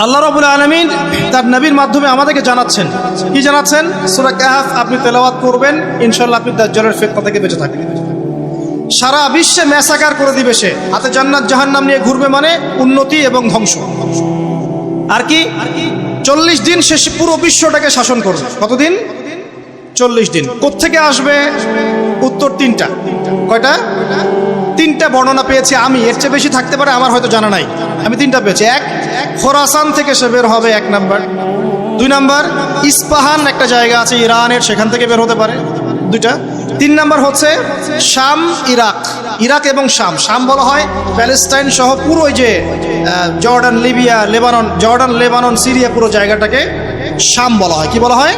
আল্লাহ রবুল আলমিন তার নবীর মাধ্যমে আমাদেরকে জানাচ্ছেন। কি জানাচ্ছেন? সুরা কাহাফ আপনি তেলাওয়াত করবেন ইনশাল্লাহ আপনি দাজ্জালের ফেতনা থেকে বেঁচে থাকবেন। সারা বিশ্বে ম্যাসাকার করে দিবে সে। হাতে জান্নাত, জাহান্নাম নিয়ে ঘুরবে মানে উন্নতি এবং ধ্বংস। আর কি? চল্লিশ দিন সে পুরো বিশ্বটাকে শাসন করবে। কতদিন? চল্লিশ দিন। কোত্থেকে আসবে? উত্তর তিনটা। কয়টা? তিনটা বর্ণনা পেয়েছি আমি। এর চেয়ে বেশি থাকতে পারে, আমার হয়তো জানা নাই। আমি তিনটা পেয়েছি। এক খোরাসান থেকে সে বের হবে এক নাম্বার। দুই নাম্বার, ইস্পাহান একটা জায়গা আছে ইরানের, সেখান থেকে বের হতে পারে। দুইটা। তিন নাম্বার হচ্ছে শাম, ইরাক। ইরাক এবং শাম। শাম বলা হয় প্যালেস্টাইন সহ পুরো যে Jordan, Libya, Lebanon, Jordan, Lebanon, Syria পুরো জায়গাটাকে শাম বলা হয়। কি বলা হয়?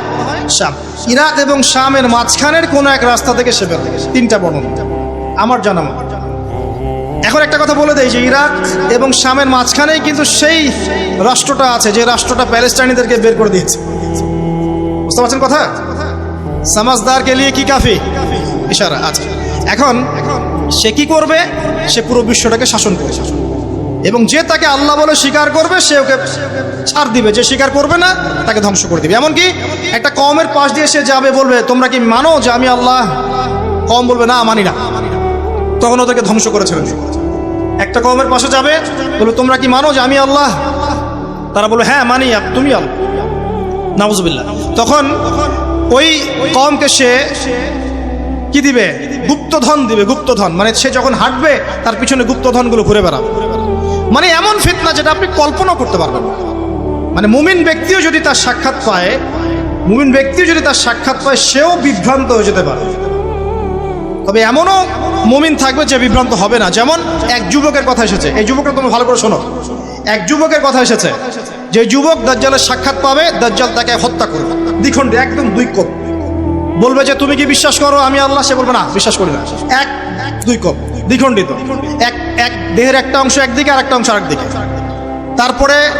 শাম। ইরাক এবং শামের মাঝখানের কোনো এক রাস্তা থেকে সে বের। তিনটা বর্ণনা। আমার জানা। এখন একটা কথা বলে দেয় যে ইরাক এবং শামের মাঝখানেই কিন্তু সেই রাষ্ট্রটা আছে, যে রাষ্ট্রটা প্যালেস্টাইনিদেরকে বের করে দিয়েছে। বুঝতে পারছেন কথা? সমাজদারকে লিয়ে কি কাফি? ইশারা আছে এখন সে কি করবে? সে পুরো বিশ্বটাকে শাসন করবে। এবং যে তাকে আল্লাহ বলে স্বীকার করবে, সে ওকে ছাড় দিবে। যে স্বীকার করবে না, তাকে ধ্বংস করে দিবে। এমনকি একটা কমের পাশ দিয়ে সে যাবে, বলবে, তোমরা কি মানো যে আমি আল্লাহ কম বলবে? না, মানি না। তখন ওদেরকে ধ্বংস করে ছেড়ে একটা কমের পাশে যাবে? বলবে তোমরা কি মানো যে আমি আল্লাহ? তারা বলবে হ্যাঁ মানি তুমি আল্লাহ নাউজুবিল্লাহ। তখন ওই কমকে সে কি দিবে? গুপ্তধন দিবে, গুপ্তধন। মানে সে যখন হাঁটবে, তার পিছনে গুপ্তধনগুলো ঘুরে বেড়াবে। মানে এমন ফিতনা যেটা আপনি কল্পনা করতে পারবেন মানে মুমিন ব্যক্তিও যদি তার সাক্ষাৎ পায়, মুমিন ব্যক্তিও যদি তার সাক্ষাৎ পায়, সেও বিভ্রান্ত হয়ে যেতে পারে। তবে এমনও মুমিন থাকবে যে বিভ্রান্ত হবে না। যেমন এক যুবকের কথা এসেছে। এই যুবকটা তুমি ভালো করে শোনো। এক যুবকের কথা এসেছে যে যুবক দাজ্জালের সাক্ষাৎ পাবে, দাজ্জাল তাকে হত্যা করবে। দ্বিখণ্ডে, একদম দুই কোপ। বলবে যে, তুমি কি বিশ্বাস করো? আমি আল্লাহ? সে বলবে, না, বিশ্বাস করি না। এক, দুই কোপ। দ্বিখণ্ডিত। এক এক দেহের একটা অংশ একদিকে আর একটা অংশ আরেকদিকে। তারপরে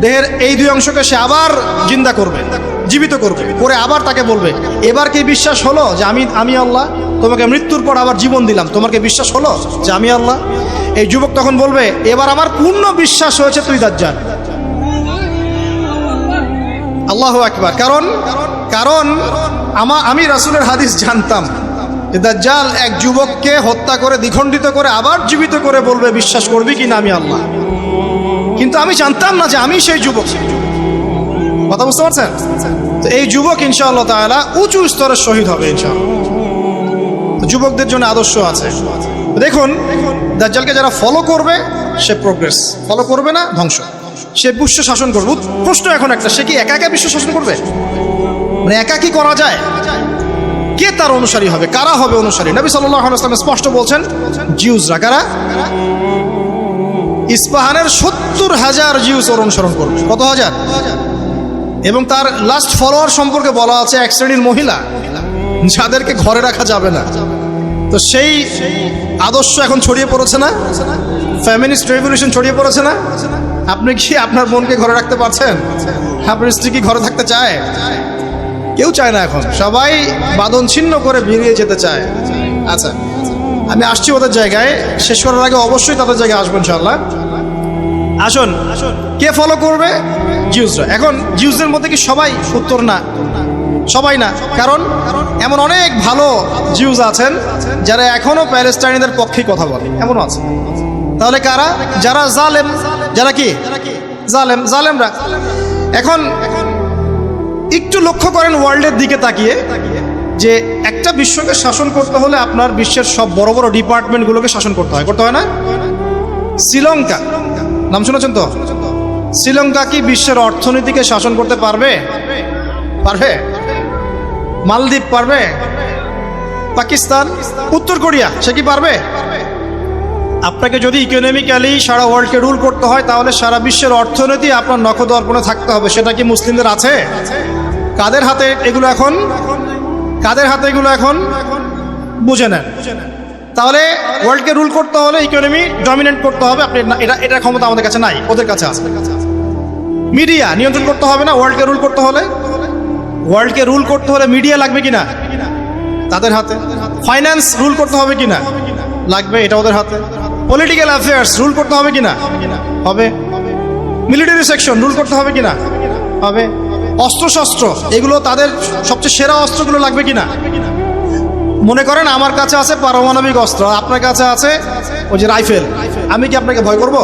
দেহের এই দুই অংশকে সে আবার জিন্দা করবে, জীবিত করবে। করে আবার তাকে বলবে, এবার কি বিশ্বাস হলো যে আমি আমি আল্লাহ? তোমাকে মৃত্যুর পর আবার জীবন দিলাম। তোমাকে বিশ্বাস হলো? যে আমি আল্লাহ? এই যুবক তখন বলবে, এবার আমার পূর্ণ বিশ্বাস হয়েছে তুই দাজ্জাল। আল্লাহ একবার কারণ কারণ আমা, আমি রাসূলের হাদিস জানতাম দাজ্জাল এক যুবককে হত্যা করে, দ্বিখণ্ডিত করে, আবার জীবিত করে বলবে, বিশ্বাস করবি কি না আমি আল্লাহ? কিন্তু আমি জানতাম না যে আমি সেই যুবক। কথা বুঝতে পারছেন? তো এই যুবক ইনশাআল্লাহ তাআলা উঁচু স্তরের শহীদ হবে ইনশাআল্লাহ। যুবকদের জন্য আদর্শ আছে। দেখুন, দাজ্জালকে যারা ফলো করবে, সে প্রোগ্রেস ফলো করবে না, ধ্বংস। সে বিশ্ব শাসন করবে। প্রশ্ন এখন একটা। সে কি একা একা বিশ্ব শাসন করবে? মানে একা কি করা যায়? কে তার অনুসারী হবে? কারা হবে অনুসারী? নবী আলাইসলাম স্পষ্ট বলছেন জিউজরা কারা? ইস্পাহানের সত্তর হাজার জিউস ওর অনুসরণ করবে। কত হাজার? এবং তার লাস্ট ফলোয়ার সম্পর্কে বলা আছে এক শ্রেণির মহিলা। যাদেরকে ঘরে রাখা যাবে না। তো সেই আদর্শ এখন ছড়িয়ে পড়েছে না? ফ্যামিনিস্ট রেভলিউশন ছড়িয়ে পড়েছে না? আপনি কি আপনার বোনকে ঘরে রাখতে পারছেন? আপনার স্ত্রী কি ঘরে থাকতে চায়? কেউ চায় না এখন। সবাই বাদন ছিন্ন করে বেরিয়ে যেতে চায়। আচ্ছা আমি আসছি ওদের জায়গায়। শেষ করার আগে অবশ্যই তাদের জায়গায় আসবেন ইনশাল্লাহ আসুন, কে ফলো করবে? জিউসরা। এখন জিউসদের মধ্যে কি সবাই উত্তর না? সবাই না। কারণ কারণ? এমন অনেক ভালো জিউজ আছেন যারা এখনও প্যালেস্টাইনিদের পক্ষে কথা বলে। এমনও আছে। তাহলে কারা? যারা জালেম, যারা কি? জালেম, জালেমরা। এখন একটু লক্ষ্য করেন ওয়ার্ল্ডের দিকে তাকিয়ে যে একটা বিশ্বকে শাসন করতে হলে আপনার বিশ্বের সব বড় বড় ডিপার্টমেন্টগুলোকে শাসন করতে হয়। করতে হয় না? শ্রীলঙ্কা। নাম শুনেছেন তো? শ্রীলঙ্কা কি বিশ্বের অর্থনীতিকে শাসন করতে পারবে? পারবে? মালদ্বীপ পারবে? পাকিস্তান? উত্তর কোরিয়া, সে কি পারবে? আপনাকে যদি ইকোনমিক্যালি সারা ওয়ার্ল্ডকে রুল করতে হয়, তাহলে সারা বিশ্বের অর্থনীতি আপনার নখদর্পণে থাকতে হবে। সেটা কি মুসলিমদের আছে? কাদের হাতে এগুলো এখন? কাদের হাতে এগুলো এখন? বুঝে নেন। তাহলে ওয়ার্ল্ডকে রুল করতে হলে ইকোনমি ডমিনেন্ট করতে হবে। আপনি এটা এটা ক্ষমতা আমাদের কাছে নাই, ওদের কাছে আছে। মিডিয়া নিয়ন্ত্রণ করতে হবে না ওয়ার্ল্ডকে রুল করতে হলে? ওয়ার্ল্ডকে রুল করতে হলে মিডিয়া লাগবে কিনা? তাদের হাতে। ফাইন্যান্স রুল করতে হবে কিনা? লাগবে, এটা ওদের হাতে। পলিটিক্যাল অ্যাফেয়ার্স রুল করতে হবে কিনা? হবে। মিলিটারি সেকশন রুল করতে হবে কিনা? হবে। অস্ত্রশস্ত্র, এগুলো তাদের সবচেয়ে সেরা অস্ত্রগুলো লাগবে কিনা? মনে করেন আমার কাছে আছে পারমাণবিক অস্ত্র আপনার কাছে আছে ওই যে রাইফেল। আমি কি আপনাকে ভয় করব?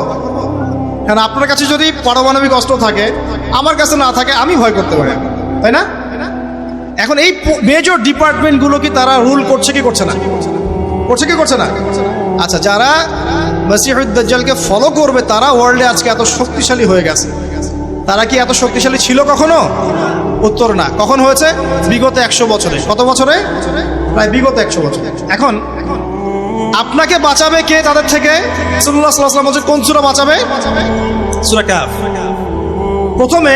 কারণ আপনার কাছে যদি পারমাণবিক অস্ত্র থাকে, আমার কাছে না থাকে, আমি ভয় করতে পারি। তাই না? এখন এই মেজর ডিপার্টমেন্টগুলো কি তারা রুল করছে কি করছে না? করছে কি করছে না? আচ্ছা যারা মসিহুদ্দালকে ফলো করবে, তারা ওয়ার্ল্ডে আজকে এত শক্তিশালী হয়ে গেছে। তারা কি এত শক্তিশালী ছিল কখনো? উত্তর না। কখন হয়েছে? বিগত একশো বছরে। কত বছরে? প্রায় বিগত একশো বছরে। এখন আপনাকে বাঁচাবে কে তাদের থেকে? সাল্লাহ সাল্লাম বলছে, কোন সুরা বাঁচাবে? সুরা কাফ। প্রথমে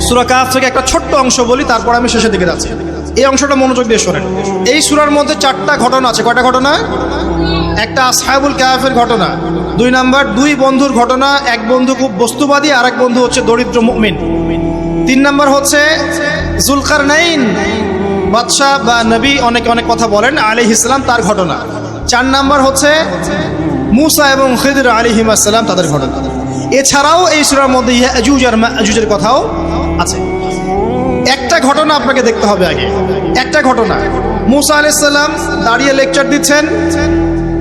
সুরা কাফ থেকে একটা ছোট্ট অংশ বলি, তারপর আমি শেষের দিকে যাচ্ছি। এই অংশটা মনোযোগ দিয়ে শোনেন। এই সুরার মধ্যে চারটা ঘটনা আছে। কয়টা ঘটনা? একটা আসহাবুল কাফের ঘটনা। দুই নাম্বার, দুই বন্ধুর ঘটনা। এক বন্ধু খুব বস্তুবাদী আর এক বন্ধু হচ্ছে দরিদ্র মুমিন। তিন নাম্বার হচ্ছে জুলকার নাইন বাদশাহ বা নবী অনেকে, অনেক কথা বলেন আলী ইসলাম তার ঘটনা। চার নাম্বার হচ্ছে মুসা এবং খিদির আলী হিমাসাল্লাম তাদের ঘটনা। এছাড়াও এই সুরার মধ্যে কথাও আছে। একটা ঘটনা আপনাকে দেখতে হবে আগে। একটা ঘটনা। মুসা আলাইসাল্লাম দাঁড়িয়ে লেকচার দিচ্ছেন।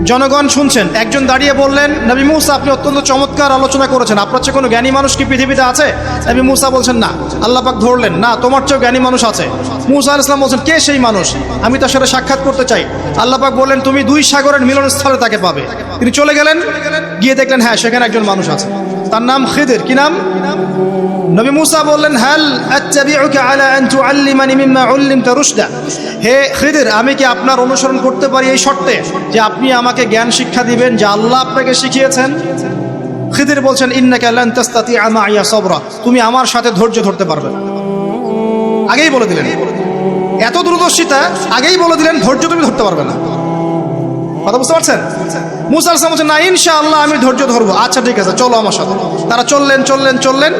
জনগণ শুনছেন। একজন দাঁড়িয়ে বললেন, নবী মুসা, আপনি অত্যন্ত চমৎকার আলোচনা করেছেন। আপনার চেয়ে কোনো জ্ঞানী মানুষ কি পৃথিবীতে আছে? নবী মুসা বলছেন, না। আল্লাহ পাক ধরলেন, না, তোমার চেয়েও জ্ঞানী মানুষ আছে। মুসা আল ইসলাম বলছেন, কে সেই মানুষ? আমি তার সাথে সাক্ষাৎ করতে চাই। আল্লাহ পাক বললেন, তুমি দুই সাগরের মিলনস্থলে তাকে পাবে। তিনি চলে গেলেন, গিয়ে দেখলেন হ্যাঁ সেখানে একজন মানুষ আছে। তার নাম খিদির। কি নাম? নবী মুসা বললেন, হাল রুশদা? হে খিদির, আমি কি আপনার অনুসরণ করতে পারি এই শর্তে যে আপনি আমাকে জ্ঞান শিক্ষা দিবেন যে আল্লাহ আপনাকে শিখিয়েছেন? খিদির বলছেন, ইন্নাকা লান তাস্তাতিআ মাইয়া সাবরা। তুমি আমার সাথে ধৈর্য ধরতে পারবে আগেই বলে দিলেন। এত দূরদর্শিতা আগেই বলে দিলেন, ধৈর্য তুমি ধরতে পারবে না। কথা বুঝতে পারছেন? মুসা আলাইহিস সালাম বলছেন, না, ইনশাআল্লাহ আমি ধৈর্য ধরবো। আচ্ছা ঠিক আছে, চলো আমার সাথে। তারা চললেন চললেন চললেন।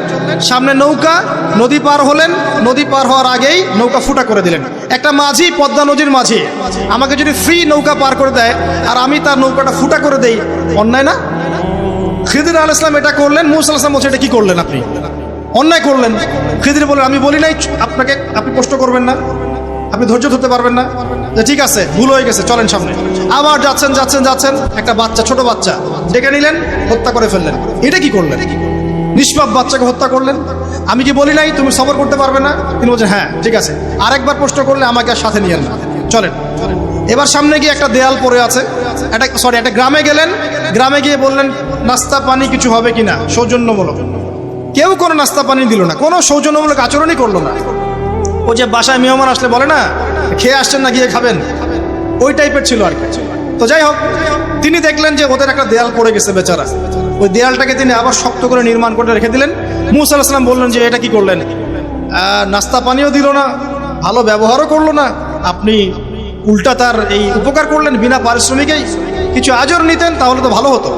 সামনে নৌকা, নদী পার হলেন। নদী পার হওয়ার আগেই নৌকা ফুটা করে দিলেন। একটা মাঝি, পদ্মা নদীর মাঝি, আমাকে যদি ফ্রি নৌকা পার করে দেয় আর আমি তার নৌকাটা ফুটা করে দেই, অন্যায় না? খিদির আল ইসলাম এটা করলেন, মুসা আলাইহিস বলছে এটা কি করলেন আপনি? অন্যায় করলেন। খিদির বললেন, আমি বলি নাই, আপনাকে, আপনি কষ্ট করবেন না। আপনি ধৈর্য ধরতে পারবেন না? যে ঠিক আছে, ভুল হয়ে গেছে, চলেন সামনে। আবার যাচ্ছেন যাচ্ছেন যাচ্ছেন, একটা বাচ্চা, ছোট বাচ্চা, ডেকে নিলেন, হত্যা করে ফেললেন। এটা কি করলেন? নিষ্পাপ বাচ্চাকে হত্যা করলেন? আমি কি বলি নাই, তুমি সবর করতে পারবে না? তিনি বলছেন হ্যাঁ ঠিক আছে। আরেকবার প্রশ্ন করলে আমাকে আর সাথে নিয়েন না চলেন। এবার সামনে গিয়ে একটা দেয়াল পড়ে আছে। একটা সরি একটা গ্রামে গেলেন। গ্রামে গিয়ে বললেন, নাস্তা পানি কিছু হবে কিনা? সৌজন্যমূলক। কেউ কোনো নাস্তা পানি দিল না। কোনো সৌজন্যমূলক আচরণই করল না। ও যে বাসায় মেহমান আসলে বলে না, খেয়ে আসছেন না, গিয়ে খাবেন। ওই টাইপের ছিল আর কি। তো যাই হোক, তিনি দেখলেন যে ওদের একটা দেয়াল পড়ে গেছে বেচারা। ওই দেয়ালটাকে তিনি আবার শক্ত করে নির্মাণ করে রেখে দিলেন। মুসা বললেন যে, এটা কি করলেন? নাস্তা পানিও দিল না, ভালো ব্যবহারও করল না। আপনি উল্টা তার এই উপকার করলেন, বিনা পারিশ্রমিকেই। কিছু আজর নিতেন, তাহলে তো ভালো হতো।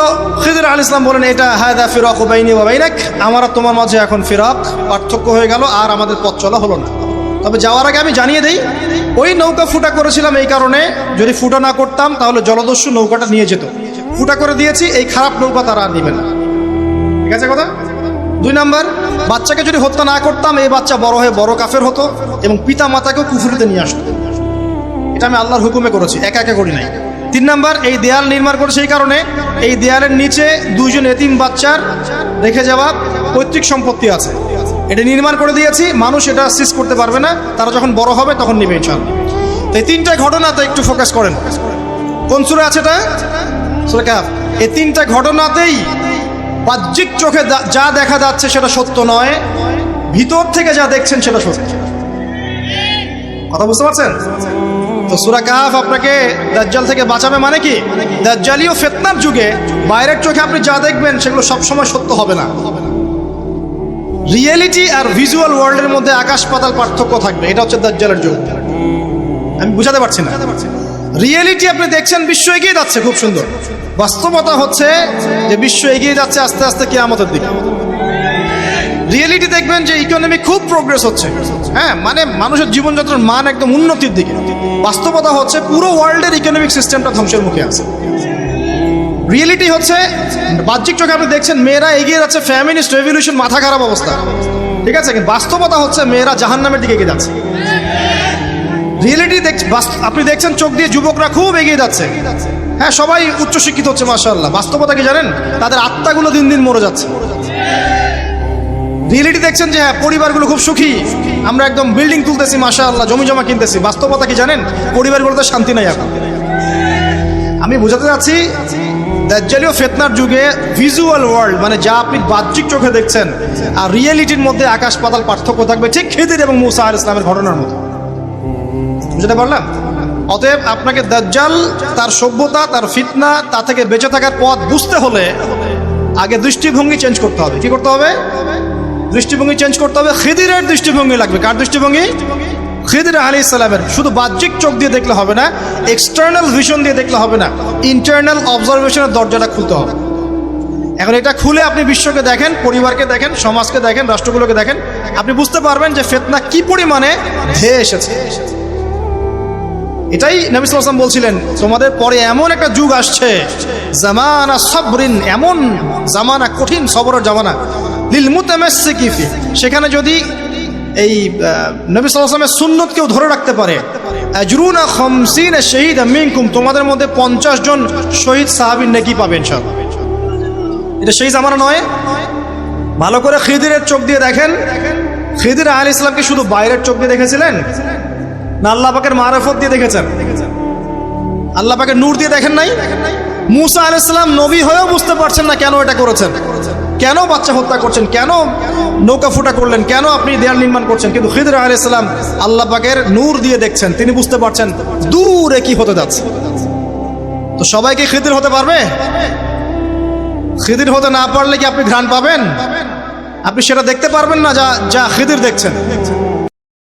তো খিদির আল ইসলাম বলেন, এটা হায়দা ফিরক ও বাইনি ও বাইনাক। আমার তোমার মাঝে এখন ফিরক পার্থক্য হয়ে গেল আর আমাদের পথ চলা হলো না। তবে যাওয়ার আগে আমি জানিয়ে দেই, ওই নৌকা ফুটা করেছিলাম এই কারণে যদি ফুটা না করতাম তাহলে জলদস্যু নৌকাটা নিয়ে যেত। ফুটা করে দিয়েছি, এই খারাপ নৌকা তারা আর নিবে না। ঠিক আছে কথা? দুই নাম্বার, বাচ্চাকে যদি হত্যা না করতাম, এই বাচ্চা বড় হয়ে বড় কাফের হতো এবং পিতা মাতাকেও কুফুরিতে নিয়ে আসতো। এটা আমি আল্লাহর হুকুমে করেছি, একা একা করি নাই। তিন নাম্বার, এই দেয়াল নির্মাণ করেছে এই কারণে এই দেয়ালের নিচে দুইজন এতিম বাচ্চার রেখে যাওয়া পৈতৃক সম্পত্তি আছে। এটা নির্মাণ করে দিয়েছি, মানুষ এটা সিজ করতে পারবে না, তারা যখন বড় হবে তখন নেবে ইনশাআল্লাহ। তো এই তিনটা ঘটনাতে একটু ফোকাস করেন। কোন সুরে আছে এটা? এই তিনটা ঘটনাতেই বাহ্যিক চোখে যা দেখা যাচ্ছে সেটা সত্য নয়, ভিতর থেকে যা দেখছেন সেটা সত্য। কথা বুঝতে পারছেন? তো সুরা কাহাফ আপনাকে দাজ্জাল থেকে বাঁচাবে মানে কি? দাজ্জালীয় ফেতনার যুগে বাইরের চোখে আপনি যা দেখবেন সেগুলো সবসময় সত্য হবে না। রিয়েলিটি আর ভিজুয়াল ওয়ার্ল্ডের মধ্যে আকাশ পাতাল পার্থক্য থাকবে, এটা হচ্ছে দাজ্জালের যুগ। আমি বুঝাতে পারছি না। রিয়েলিটি আপনি দেখছেন, বিশ্ব এগিয়ে যাচ্ছে, খুব সুন্দর। বাস্তবতা হচ্ছে যে বিশ্ব এগিয়ে যাচ্ছে আস্তে আস্তে কেয়ামতের দিকে। রিয়েলিটি দেখবেন যে ইকোনমি খুব প্রোগ্রেস হচ্ছে। হ্যাঁ মানে মানুষের জীবনযাত্রার মান একদম উন্নতির দিকে। বাস্তবতা হচ্ছে পুরো ওয়ার্ল্ডের ইকোনমিক সিস্টেমটা ধ্বংসের মুখে আছে। রিয়েলিটি হচ্ছে, বাহ্যিক চোখে আপনি দেখছেন মেয়েরা এগিয়ে যাচ্ছে ফ্যামিলিস্ট রেভলিউশন মাথা খারাপ অবস্থা। ঠিক আছে? কিন্তু বাস্তবতা হচ্ছে মেয়েরা জাহান্নামের দিকে এগিয়ে যাচ্ছে। রিয়েলিটি দেখ আপনি দেখছেন চোখ দিয়ে যুবকরা খুব এগিয়ে যাচ্ছে। হ্যাঁ সবাই উচ্চশিক্ষিত হচ্ছে, মাশাআল্লাহ। বাস্তবতা কি জানেন? তাদের আত্মাগুলো দিন দিন মরে যাচ্ছে। রিয়েলিটি দেখছেন যে হ্যাঁ পরিবারগুলো খুব সুখী। আমরা একদম বিল্ডিং তুলতেছি, মাশাআল্লাহ, জমি জমা কিনতেছি। বাস্তবতা কি জানেন? পরিবারগুলোতে শান্তি নাই এখন। আমি বোঝাতে চাচ্ছি দাজ্জালীয় ফেতনার যুগে ভিজুয়াল ওয়ার্ল্ড মানে যা আপনি বাহ্যিক চোখে দেখছেন, আর রিয়েলিটির মধ্যে আকাশ পাতাল পার্থক্য থাকবে ঠিক খেদির এবং মুসা আল ইসলামের ঘটনার মতো। বুঝতে পারলাম? অতএব আপনাকে দাজ্জাল, তার সভ্যতা, তার ফিতনা, তা থেকে বেঁচে থাকার পথ বুঝতে হলে আগে দৃষ্টিভঙ্গি চেঞ্জ করতে হবে। কি করতে হবে? দৃষ্টিভঙ্গি চেঞ্জ করতে হবে। খিদিরের দৃষ্টিভঙ্গি লাগবে। কার দৃষ্টিভঙ্গি? খিদির আলী ইসলামের শুধু বাহ্যিক চোখ দিয়ে দেখলে হবে না এক্সটার্নাল ভিশন দিয়ে দেখলে হবে না ইন্টারনাল অবজারভেশনের দরজাটা খুলতে হবে। এখন এটা খুলে আপনি বিশ্বকে দেখেন, পরিবারকে দেখেন, সমাজকে দেখেন, রাষ্ট্রগুলোকে দেখেন, আপনি বুঝতে পারবেন যে ফেতনা কি পরিমাণে ধেয়ে এসেছে। এটাই নবী সাল্লাম বলছিলেন, তোমাদের পরে এমন একটা যুগ আসছে, জামানা সবরিন, এমন জামানা, কঠিন সবরের জামানা সেখানে যদি এই আহ, নবী সাল্লামের সুন্নত কেউ ধরে রাখতে পারে শহীদ মিনকুম তোমাদের মধ্যে পঞ্চাশ জন শহীদ সাহাবির নাকি পাবেন সব এটা সেই জামানা নয়। ভালো করে খিদিরের চোখ দিয়ে দেখেন। খিদির আল ইসলামকে শুধু বাইরের চোখ দিয়ে দেখেছিলেন? না আল্লাহ পাকের মারফত দিয়ে দেখেছেন? আল্লাহ পাকের নূর দিয়ে দেখেন নাই? মুসা আলাইসালাম নবী হয়েও বুঝতে পারছেন না কেন এটা করেছেন। কেন বাচ্চা হত্যা করছেন? কেন নৌকা ফুটা করলেন? কেন আপনি দেয়াল নির্মাণ করছেন? কিন্তু খিদর আলাইসালাম আল্লাহ পাকের নূর দিয়ে দেখছেন। তিনি বুঝতে পারছেন দূরে কি হতে যাচ্ছে। তো সবাইকে খিদির হতে পারবে? খিদির হতে না পারলে কি আপনি ঘ্রাণ পাবেন? আপনি সেটা দেখতে পারবেন না যা যা খিদির দেখছেন।